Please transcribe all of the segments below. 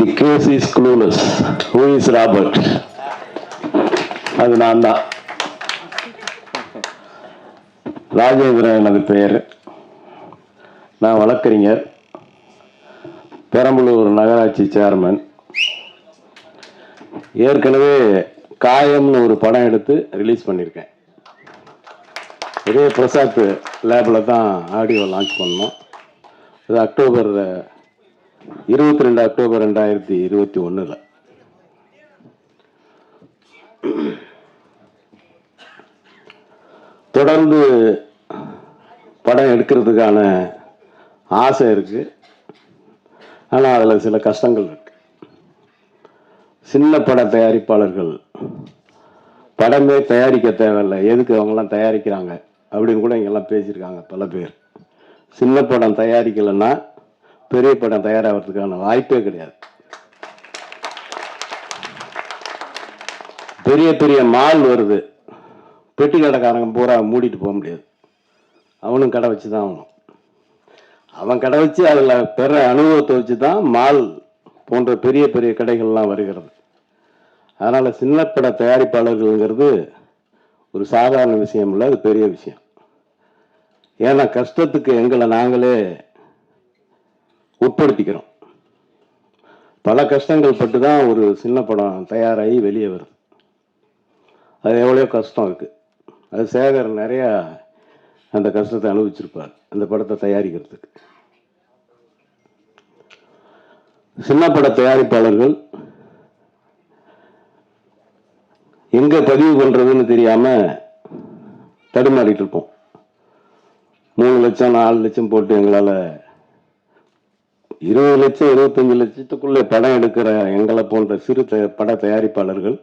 The case is clueless who is Robert அது நான் தான். ராஜேந்திரன் எனது பெயர். நான் வழக்கறிஞர். பெரம்பலூர் நகராட்சி சேர்மன். ஏற்கனவே காயம்னு ஒரு படம் எடுத்து ரிலீஸ் பண்ணியிருக்கேன் இதே பிரசாத் லேபில் தான் ஆடியோ லான்ச் பண்ணோம். இது அக்டோபர் இருபத்தி ரெண்டு அக்டோபர் ரெண்டாயிரத்தி இருபத்தி ஒன்றில் தொடர்ந்து படம் எடுக்கிறதுக்கான ஆசை இருக்கு. ஆனால் அதில் சில கஷ்டங்கள் இருக்கு. சின்ன பட தயாரிப்பாளர்கள் படமே தயாரிக்க தேவையில்லை. எதுக்கு அவங்கெல்லாம் தயாரிக்கிறாங்க? அப்படின்னு கூட இங்கெல்லாம் பேசியிருக்காங்க பல பேர். சின்ன படம் தயாரிக்கலைன்னா பெரிய படம் தயாராகிறதுக்கான வாய்ப்பே கிடையாது. பெரிய பெரிய மால் வருது. பெட்டி கடைக்காரங்க பூரா மூடிட்டு போக முடியாது. அவனும் கடை வச்சு தான் ஆகணும். அவன் கடை வச்சு அதில் பெற அனுபவத்தை வச்சு தான் மால் போன்ற பெரிய பெரிய கடைகள்லாம் வருகிறது. அதனால் சின்னப்பட தயாரிப்பாளர்கள்ங்கிறது ஒரு சாதாரண விஷயம் இல்லை அது பெரிய விஷயம். ஏன்னா கஷ்டத்துக்கு எங்களை நாங்களே உட்படுத்திக்கிறோம். பல கஷ்டங்கள் பட்டு தான் ஒரு சின்ன படம் தயாராகி வெளியே வருது அது எவ்வளோ கஷ்டம் இருக்குது அது சேகர் நிறையா அந்த கஷ்டத்தை அனுபவிச்சிருப்பார் அந்த படத்தை தயாரிக்கிறதுக்கு. சின்ன பட தயாரிப்பாளர்கள் எங்க பதிவு பண்றதுன்னு தெரியாம தடுமாறிட்டு இருப்போம். மூணு லட்சம் நாலு லட்சம் போட்டு எங்களால இருபது லட்சம் இருபத்தஞ்சு லட்சத்துக்குள்ளே படம் எடுக்கிற எங்களை போன்ற சிறு பட தயாரிப்பாளர்கள்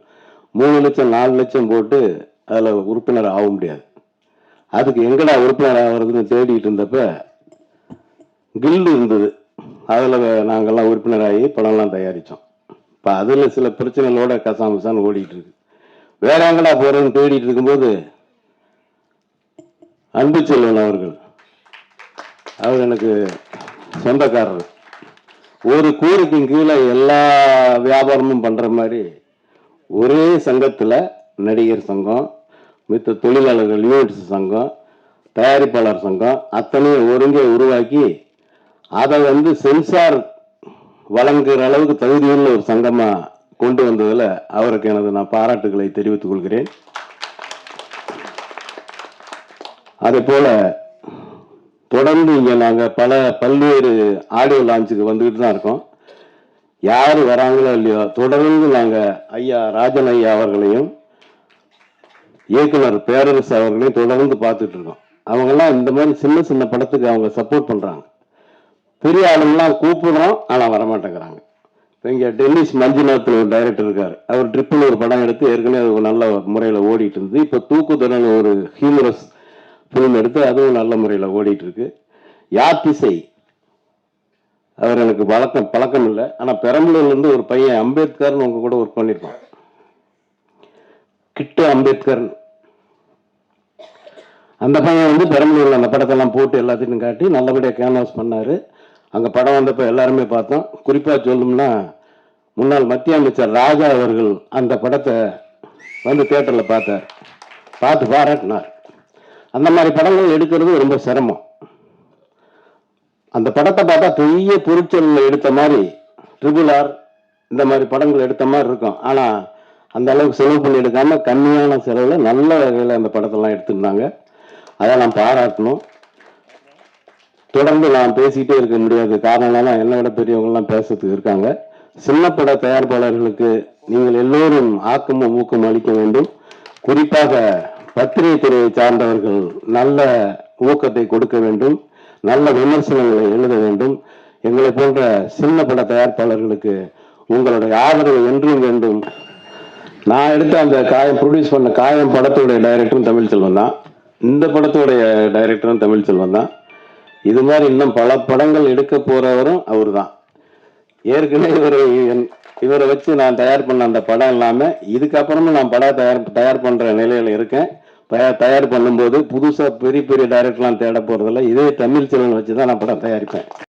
மூணு லட்சம் நாலு லட்சம் போட்டு அதில் உறுப்பினர் ஆக முடியாது. அதுக்கு எங்கடா உறுப்பினர் ஆகிறதுன்னு தேடிட்டு இருந்தப்ப கில்டு இருந்தது. அதில் நாங்கள்லாம் உறுப்பினராகி படம்லாம் தயாரித்தோம். இப்போ அதில் சில பிரச்சனைகளோட கசாமசான்னு ஓடிட்டு இருக்கு. வேற எங்கடா போகிறேன்னு தேடிட்டு இருக்கும்போது அன்பு செல்வன் அவர்கள். அவர் எனக்கு சொந்தக்காரர். ஒரு கூறுக்கும் கீழே எல்லா வியாபாரமும் பண்ணுற மாதிரி ஒரே சங்கத்தில் நடிகர் சங்கம் மித்த தொழிலாளர்கள் யூனிட்ஸ் சங்கம் தயாரிப்பாளர் சங்கம் அத்தனையும் ஒருங்கே உருவாக்கி அதை வந்து சென்சார் வழங்குகிற அளவுக்கு தகுதியுள்ள ஒரு சங்கமாக கொண்டு வந்ததில் அவருக்கு எனது நான் பாராட்டுகளை தெரிவித்துக் கொள்கிறேன். அதே போல தொடர்ந்து இங்கே நாங்கள் பல பல்வேறு ஆடியோ லான்ச்சுக்கு வந்துக்கிட்டு தான் இருக்கோம். யார் வராங்களோ இல்லையோ தொடர்ந்து நாங்கள் ஐயா ராஜன் ஐயா அவர்களையும் இயக்குனர் பேரரசு அவர்களையும் தொடர்ந்து பார்த்துட்டு இருக்கோம். அவங்கெல்லாம் இந்த மாதிரி சின்ன சின்ன படத்துக்கு அவங்க சப்போர்ட் பண்ணுறாங்க பெரிய ஆளுங்கெல்லாம் கூப்பிடுறோம் ஆனால் வரமாட்டேங்கிறாங்க. இப்போ இங்கே டென்னிஸ் மஞ்சுநாத்தில் ஒரு டைரக்டர் இருக்கார். அவர் ட்ரிப்பில் ஒரு படம் எடுத்து ஏற்கனவே அது ஒரு நல்ல முறையில் ஓடிட்டு இருந்தது. இப்போ தூக்குதலன் ஒரு ஹியூமரஸ் ஃபோன் எடுத்து அதுவும் நல்ல முறையில் ஓடிட்டுருக்கு. இருக்கு யாத்திசை அவர் எனக்கு பழக்கம் பழக்கம் இல்லை. ஆனால் பெரம்பலூர்லேருந்து ஒரு பையன் அம்பேத்கர்னு உங்கள் கூட ஒர்க் பண்ணியிருக்கான் கிட்ட அம்பேத்கர்னு. அந்த பையன் வந்து பெரம்பலூரில் அந்த படத்தெல்லாம் போட்டு எல்லாத்தையும் காட்டி நல்லபடியாக கேன்வாஸ் பண்ணார். அங்கே படம் வந்தப்போ எல்லாருமே பார்த்தோம். குறிப்பாக சொல்லணும்னா முன்னாள் மத்திய அமைச்சர் ராஜா அவர்கள் அந்த படத்தை வந்து தேட்டரில் பார்த்தார். பார்த்து பாராட்டினார். அந்த மாதிரி படங்கள் எடுக்கிறது ரொம்ப சிரமம். அந்த படத்தை பார்த்தா பெரிய பொருட்செல்ல எடுத்த மாதிரி ட்ரிபிள் ஆர் இந்த மாதிரி படங்கள் எடுத்த மாதிரி இருக்கும். ஆனால் அந்த அளவுக்கு செலவு பண்ணி எடுக்காமல் கம்மியான செலவில் நல்ல வகையில் அந்த படத்தெல்லாம் எடுத்துருந்தாங்க. அதை நான் பாராட்டணும். தொடர்ந்து நான் பேசிக்கிட்டே இருக்க முடியாது காரணம் என்னன்னா என்னை விட பெரியவங்கள்லாம் பேசுறதுக்கு இருக்காங்க. சின்ன பட தயாரிப்பாளர்களுக்கு நீங்கள் எல்லோரும் ஆக்கமும் ஊக்கம் அளிக்க வேண்டும். குறிப்பாக பத்திரிகை துறையை சார்ந்தவர்கள் நல்ல ஊக்கத்தை கொடுக்க வேண்டும் நல்ல விமர்சனங்களை எழுத வேண்டும். எங்களை போன்ற சின்ன பட தயாரிப்பாளர்களுக்கு உங்களுடைய ஆதரவு என்றும் வேண்டும். நான் எடுத்த அந்த காயம் ப்ரொடியூஸ் பண்ண காயம் படத்துடைய டைரக்டரும் தமிழ் செல்வன் தான். இந்த படத்துடைய டைரக்டரும் தமிழ் செல்வன் தான். இது மாதிரி இன்னும் பல படங்கள் எடுக்க போறவரும் அவர் தான் ஏற்கனவே இவர் இவரை வச்சு நான் தயார் பண்ண அந்த படம் இல்லாம இதுக்கப்புறமும் நான் படம் தயார் தயார் பண்ற நிலையில் இருக்கேன். தயார் தயார் பண்ணும்போது புதுசா பெரிய பெரிய டைரக்டர்லாம் தேட போகிறதில்ல இதே தமிழ் செல்வன் வச்சு தான் நான் படம் தயாரிப்பேன்.